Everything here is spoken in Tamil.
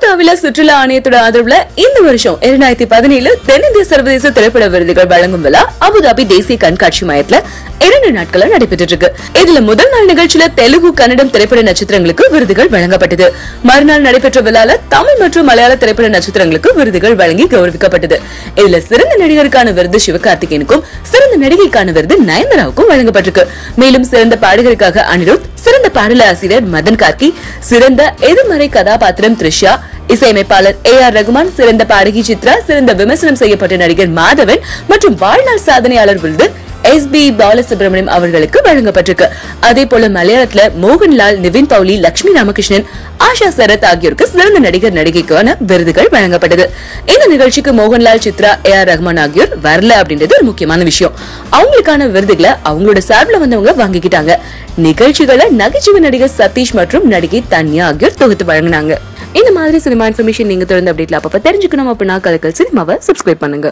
கொல்கத்தாவில சுற்றுலா ஆணையத்தோட ஆதரவுல இந்த வருஷம் இரண்டாயிரத்தி பதினேழு தென்னிந்திய சர்வதேச திரைப்பட விருதுகள் வழங்கும் விழா அபுதாபி தேசிய கண்காட்சி மையத்துல இரண்டு நாட்களா நடைபெற்று இருக்கு. இதுல முதல் நாள் நிகழ்ச்சியில தெலுங்கு கன்னடம் திரைப்பட நட்சத்திரங்களுக்கு விருதுகள் வழங்கப்பட்டது. மறுநாள் நடைபெற்ற விழால தமிழ் மற்றும் மலையாள திரைப்பட நட்சத்திரங்களுக்கு விருதுகள் வழங்கி கௌரவிக்கப்பட்டது. இதுல சிறந்த நடிகருக்கான விருது சிவகார்த்திகேயனுக்கும் சிறந்த நடிகைக்கான விருது நயன்தாராவுக்கும் வழங்கப்பட்டிருக்கு. மேலும் சிறந்த பாடகருக்காக அனிருத் சிறந்த பாடலாசிரியர் மதன் கார்கி சிறந்த எதிர்மறை கதாபாத்திரம் த்ரிஷா இசையமைப்பாளர் ஏ ஆர் ரகுமான் சிறந்த பாடகி சித்ரா சிறந்த விமர்சனம் செய்யப்பட்ட நடிகர் மாதவன் மற்றும் வாழ்நாள் சாதனையாளர் விருது எஸ் பி பாலசுப்ரமணியம் அவர்களுக்கு வழங்கப்பட்டிருக்கு. அதே போல மலையாளத்துல மோகன்லால் நிவின் பவுலி லட்சுமி ராமகிருஷ்ணன் ஆஷா சரத் ஆகியோருக்கு சிறந்த நடிகர் நடிகைக்கான விருதுகள் வழங்கப்பட்டது. இந்த நிகழ்ச்சிக்கு மோகன்லால் சித்ரா ஏ ஆர் ரஹ்மான் ஆகியோர் வரல அப்படின்றது ஒரு முக்கியமான விஷயம். அவங்களுக்கான விருதுகளை அவங்களோட சார்பில் வந்தவங்க வாங்கிக்கிட்டாங்க. நிகழ்ச்சிகளை நகைச்சுவை நடிகர் சதீஷ் மற்றும் நடிகை தன்யா ஆகியோர் தொகுத்து வழங்கினாங்க. இந்த மாதிரி சினிமா இன்ஃபர்மேஷன் நீங்க தொடர்ந்து அப்டேட்ல அப்பப்போ தெரிஞ்சுக்கணும் அப்படின்னா கலக்கல் சினிமாவை சப்ஸ்கிரைப் பண்ணுங்க.